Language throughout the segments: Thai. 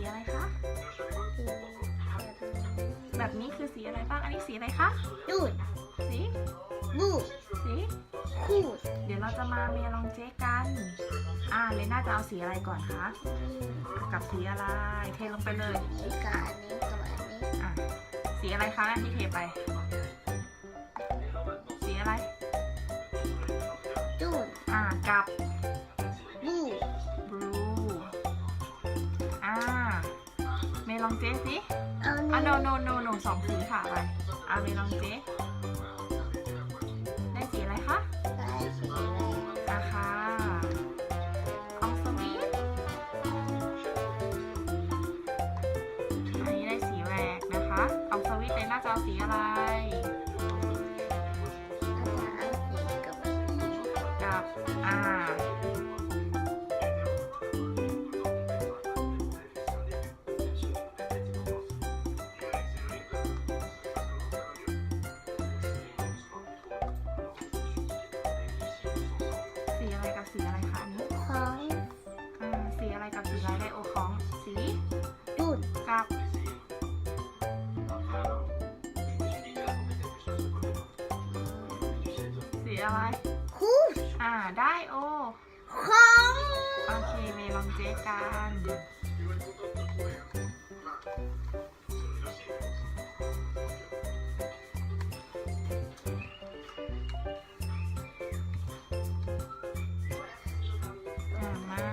ีอะไรคะ แบบนี้คือสีอะไรบ้าง อันนี้สีอะไรคะ ดูด สี บูดสีคูดเดี๋ยวเราจะมาเมลองเจ๊กัน อ่าเลยน่าจะเอาสีอะไรก่อนคะ กับสีอะไร เทลงไปเลยกับอันนี้กับอันนี้อะสีอะไรคะที่เทไป สีอะไร ดูด อ่า กับ ลองเจ๊สิเอาอะนี้โนโนโนโนสองสีค่ะไปอะเมลองเจ๊ อะไรคูดอ่า ได้โอ ของโอเคเมลองเจกันอ่ามา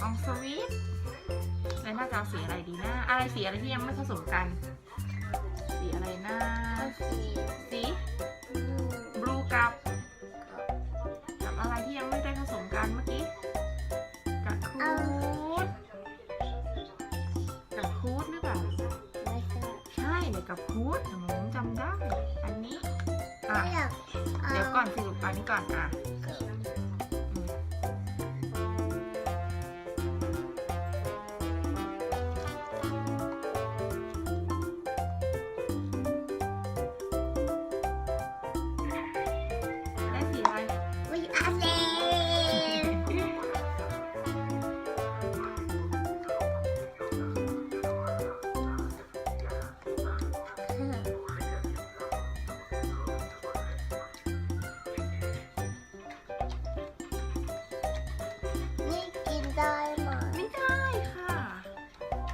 อองสวิตแล้วน่าจะเอาสีอะไรดีนะ อะไรสีอะไรที่ยังไม่ผสมกัน สีอะไรนะเอาสีสีบูบ ดี๋ยวกับคูดหนูจำได้ อันนี้ อะไม่อยากาเดี๋ยวก่อนสิลูกอันนี้ก่อนอะ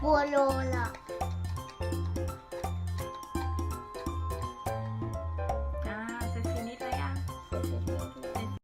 นี่กิน